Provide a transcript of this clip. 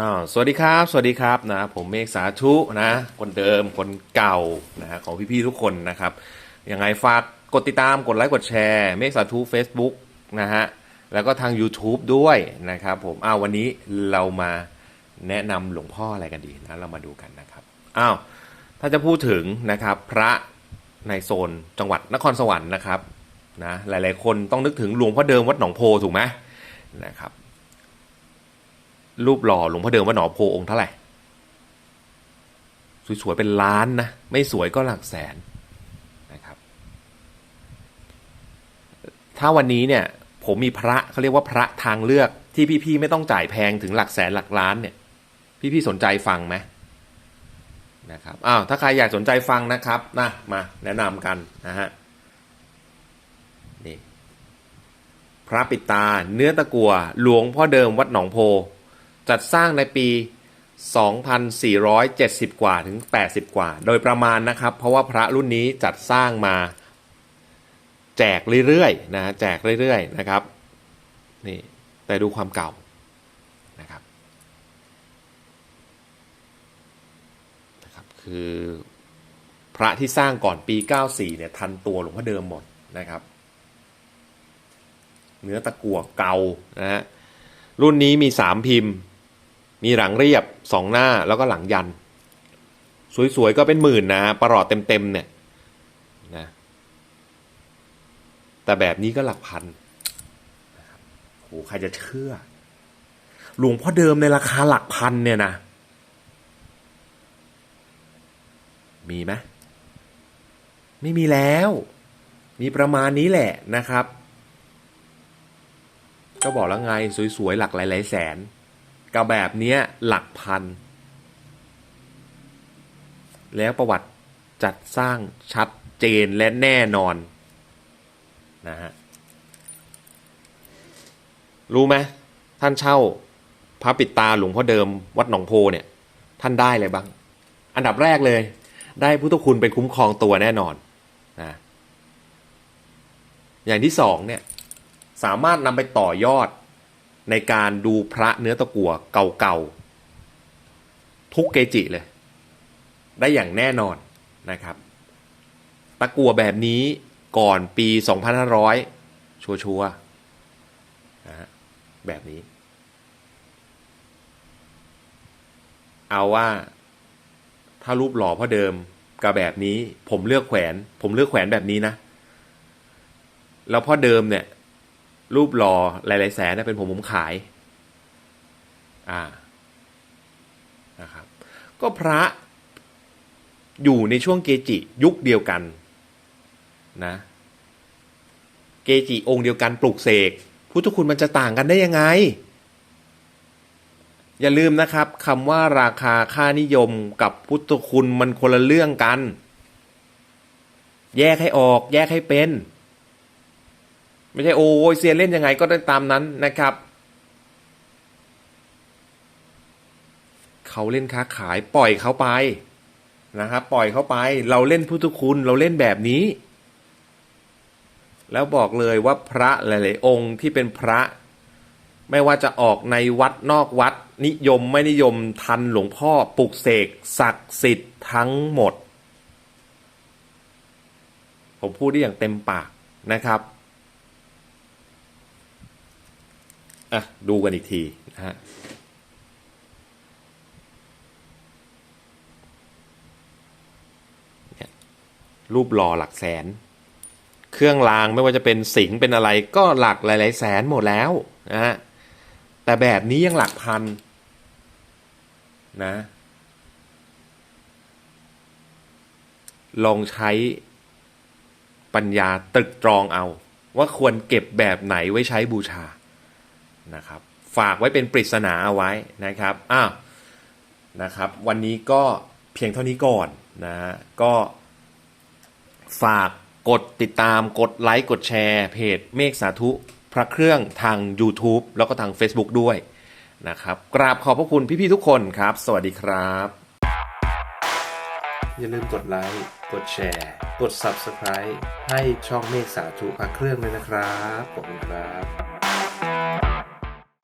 อ่าสวัสดีครับ สวัสดีครับนะผมเมฆสาธุนะ คนเดิมคนเก่านะฮะของพี่ๆทุกคนนะครับยังไงฝากกดติดตามกดไลค์กดแชร์เมฆสาธุ Facebook นะฮะแล้วก็ทาง YouTube ด้วยนะครับผมอ้าววันนี้เรามาแนะนำหลวงพ่ออะไรกันดีนะเรามาดูกันนะครับอ้าวถ้าจะพูดถึงนะครับพระในโซนจังหวัดนครสวรรค์นะครับนะหลายๆคนต้องนึกถึงหลวงพ่อเดิมวัดหนองโพถูกไหมนะครับ รูปหล่อหลวงพ่อเดิมวัดหนองโพองค์เท่าไหร่สวยๆเป็นล้านนะไม่สวยก็หลักแสนนะครับ ถ้าวันนี้เนี่ยผมมีพระเขาเรียกว่าพระทางเลือกที่พี่ๆไม่ต้องจ่ายแพงถึงหลักแสนหลักล้านเนี่ย พี่ๆสนใจฟังไหมนะครับอ้าวถ้าใครอยากสนใจฟังนะครับนะมาแนะนำกันนะฮะนี่พระปิตาเนื้อตะกัวหลวงพ่อเดิมวัดหนองโพ จัดสร้างในปี 2,470 กว่าถึง 80 กว่า โดยประมาณนะครับ เพราะว่าพระรุ่นนี้จัดสร้างมาแจกเรื่อยๆนะแจกเรื่อยๆนะครับนี่แต่ดูความเก่านะครับนะครับ คือพระที่สร้างก่อนปี 94เนี่ยทันตัวหลวงพ่อเดิมหมดนะครับ เนื้อตะกั่วเก่านะฮะรุ่นนี้มีสามพิมพ์ มีหลังเรียบสองหน้าแล้วก็หลังยัน สวยๆก็เป็นหมื่นนะประหลอดเต็มๆเนี่ยนะแต่แบบนี้ก็หลักพันนะครับโหใครจะเชื่อ หลวงพ่อเดิมในราคาหลักพันเนี่ยนะ มีไหมไม่มีแล้ว มีประมาณนี้แหละนะครับ ก็บอกแล้วไงสวยๆหลักหลายๆแสน กับแบบนี้หลักพัน แล้วประวัติจัดสร้างชัดเจนและแน่นอนนะฮะรู้ไหมท่านเช่าพระปิดตาหลวงพ่อเดิมวัดหนองโพเนี่ย ท่านได้เลยบ้าง อันดับแรกเลย ได้พุทธคุณเป็นคุ้มครองตัวแน่นอนนะอย่างที่สองเนี่ย สามารถนำไปต่อยอด ในการดูพระเนื้อตะกั่วเก่าๆ ทุกเกจิเลย ได้อย่างแน่นอนนะครับ ตะกั่วแบบนี้ก่อนปี 2500 ชัวร์ๆนะฮะแบบนี้ เอาว่า ถ้ารูปหล่อพ่อเดิมกับแบบนี้ ผมเลือกแขวน ผมเลือกแขวนแบบนี้นะ แล้วพ่อเดิมเนี่ย รูปหล่อหลายๆแสนเป็นผมผมขาย อ่านะครับ ก็พระอยู่ในช่วงเกจิยุคเดียวกันนะเกจิองค์เดียวกันปลุกเสกพุทธคุณมันจะต่างกันได้ยังไง อย่าลืมนะครับคำว่าราคาค่านิยมกับพุทธคุณมันคนละเรื่องกัน แยกให้ออก แยกให้เป็น ไม่ใช่โอ้ยเซียนเล่นยังไงก็ได้ตามนั้นนะครับ เขาเล่นค้าขายปล่อยเขาไปนะครับปล่อยเขาไป เราเล่นพุทธคุณเราเล่นแบบนี้ แล้วบอกเลยว่าพระหลาย ๆ องค์ที่เป็นพระ ไม่ว่าจะออกในวัดนอกวัด นิยมไม่นิยมทันหลวงพ่อปลุกเสกศักดิ์สิทธิ์ทั้งหมด ผมพูดได้อย่างเต็มปากนะครับ อะดูกันอีกทีนะฮะรูปหล่อหลักแสน เครื่องรางไม่ว่าจะเป็นสิงเป็นอะไรก็หลักหลาย ๆ แสนหมดแล้วนะฮะแต่แบบนี้ยังหลักพันนะลองใช้ปัญญาตรึกตรองเอา ว่าควรเก็บแบบไหนไว้ใช้บูชา นะครับฝากไว้เป็นปริศนาเอาไว้นะครับอ้าวนะครับวันนี้ก็เพียงเท่านี้ก่อนนะก็ฝากกดติดตามกดไลค์กดแชร์เพจเมฆสาธุพระเครื่องทาง YouTube แล้วก็ทาง Facebook ด้วยนะครับกราบขอบพระคุณพี่ๆทุกคนครับ สวัสดีครับ อย่าลืมกดไลค์กดแชร์ กด Subscribe ให้ช่องเมฆสาธุพระเครื่องเลยนะครับขอบคุณครับ